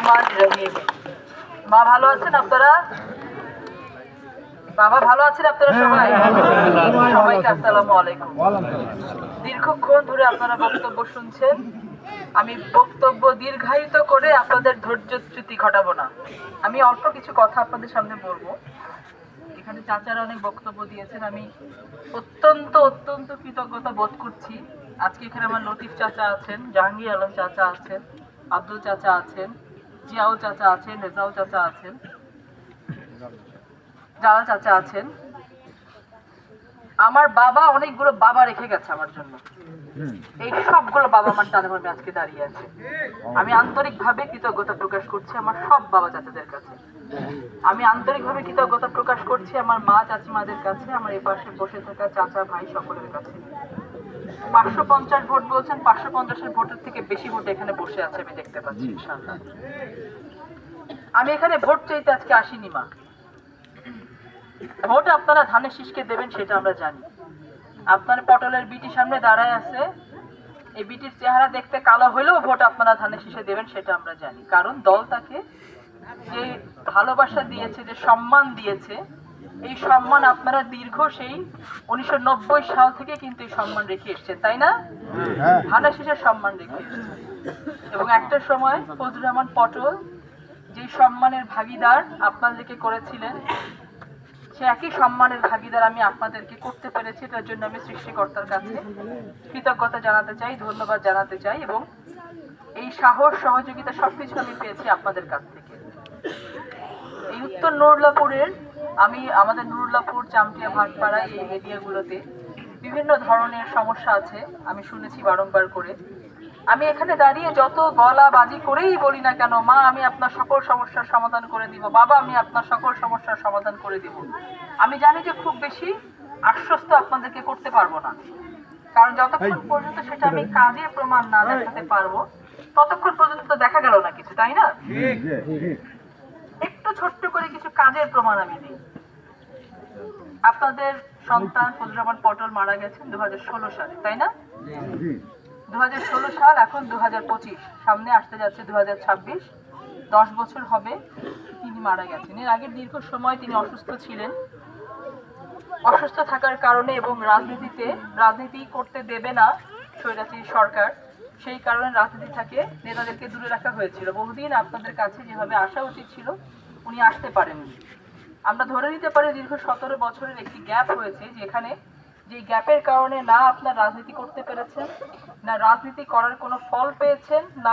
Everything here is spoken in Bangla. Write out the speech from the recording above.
রহমান রহিম মা ভালো আছেন আপনারা? বাবা ভালো আছেন আপনারা সবাই? সবাইকে আসসালামু আলাইকুম। দীর্ঘক্ষণ ধরে আপনারা বক্তব্য শুনছেন। আমি বক্তব্য দীর্ঘায়িত করে আপনাদের ধৈর্যচ্যুতি ঘটাবো না। আমি অল্প কিছু কথা আপনাদের সামনে বলব। এখানে চাচারা অনেক বক্তব্য দিয়েছেন। আমি অত্যন্ত অত্যন্ত কৃতজ্ঞতা বোধ করছি। আজকে এখানে আমার লতিফ চাচা আছেন জাহাঙ্গীর আলম চাচা আছেন আব্দুল চাচা আছেন। জিয়াও চাচা আছেন চাচা আছেন চাচা আছেন। আমার বাবা অনেকগুলো বাবা রেখে গেছে আমার জন্য। এই সবগুলো বাবা আমার ডানে বামে আজকে দাঁড়িয়ে আছে। আমি আন্তরিকভাবে কৃতজ্ঞতা প্রকাশ করছি আমার সব বাবা চাচাদের কাছে। আমি আন্তরিকভাবে কৃতজ্ঞতা প্রকাশ করছি আমার মা চাচিমাদের কাছে আমার এই পাশে বসে থাকা চাচা ভাই সকলের কাছে। পাঁচশো পঞ্চাশ ভোট বলছেন পাঁচশো পঞ্চাশের ভোটের থেকে বেশি ভোট এখানে বসে আছে আমি দেখতে পাচ্ছি আমি এখানে ভোট চাইতে আজকে আসিনি মা। ভোট আপনারা ধানের শীষকে দেবেন সেটা আমরা জানি। আপনার পটলের বিটি সামনে দাঁড়ায় আছে। এই বিটির চেহারা দেখতে কালো হলেও ভোট আপনারা ধানের শীষে দেবেন সেটা আমরা জানি। কারণ দল তাকে যে ভালোবাসা দিয়েছে যে সম্মান দিয়েছে এই সম্মান আপনারা দীর্ঘ সেই উনিশশো নব্বই সাল থেকে কিন্তু এই সম্মান রেখে এসছেন তাই না? ধানের শীষের সম্মান রেখে এসছেন। এবং একটা সময় ফজলুর রহমান পটল যে সম্মানের ভাগিদার আপনাদেরকে করেছিলেন সে একই সম্মানের ভাগিদার আমি আপনাদেরকে করতে পেরেছি তার জন্য আমি সৃষ্টিকর্তার কাছে কৃতজ্ঞতা জানাতে চাই ধন্যবাদ জানাতে চাই এবং এই সাহস সহযোগিতা সবকিছু আমি পেয়েছি আপনাদের কাছ থেকে। এই উত্তর নুরুল্লাপুরের আমি আমাদের নুরুল্লাপুর চামটিয়া ভাটপাড়া এই এরিয়াগুলোতে বিভিন্ন ধরনের সমস্যা আছে আমি শুনেছি বারংবার করে। আমি এখানে দাঁড়িয়ে যত গলা বাজি করেই বলি না কেন মা আমি আপনার সকল সমস্যার সমাধান করে দিব বাবা আমি আপনার সকল সমস্যার সমাধান করে দিব। আমি জানি যে খুব বেশি আশ্বস্ত আপনাদেরকে করতে পারব না। কারণ যতক্ষণ পর্যন্ত সেটা আমি কাজে প্রমাণ না দেখাতে পারব ততক্ষণ পর্যন্ত তো দেখা গেল না কিছু তাই না? একটু ছোট্ট করে কিছু কাজের প্রমাণ আমি দিই। আপনাদের সন্তান ফজলুর রহমান পটল মারা গেছেন দুহাজার ষোলো সালে, তাই না? দু হাজার ষোলো সাল, এখন দু হাজার পঁচিশ। সামনে আসতে যাচ্ছে দু দশ বছর হবে তিনি মারা গেছেন। এর আগে দীর্ঘ সময় তিনি অসুস্থ ছিলেন। অসুস্থ থাকার কারণে এবং রাজনীতিতে, রাজনীতি করতে দেবে না স্বৈরাচারী সরকার। সেই কারণে রাজনীতি থেকে নেতাদেরকে দূরে রাখা হয়েছিল। বহুদিন আপনাদের কাছে যেভাবে আসা উচিত ছিল, উনি আসতে পারেননি। আমরা ধরে নিতে পারি দীর্ঘ সতেরো বছরের একটি গ্যাপ হয়েছে যেখানে যে গ্যাপের কারণে না আপনার রাজনীতি করতে পেরেছেন, না রাজনীতি করার কোনো ফল পেয়েছেন, না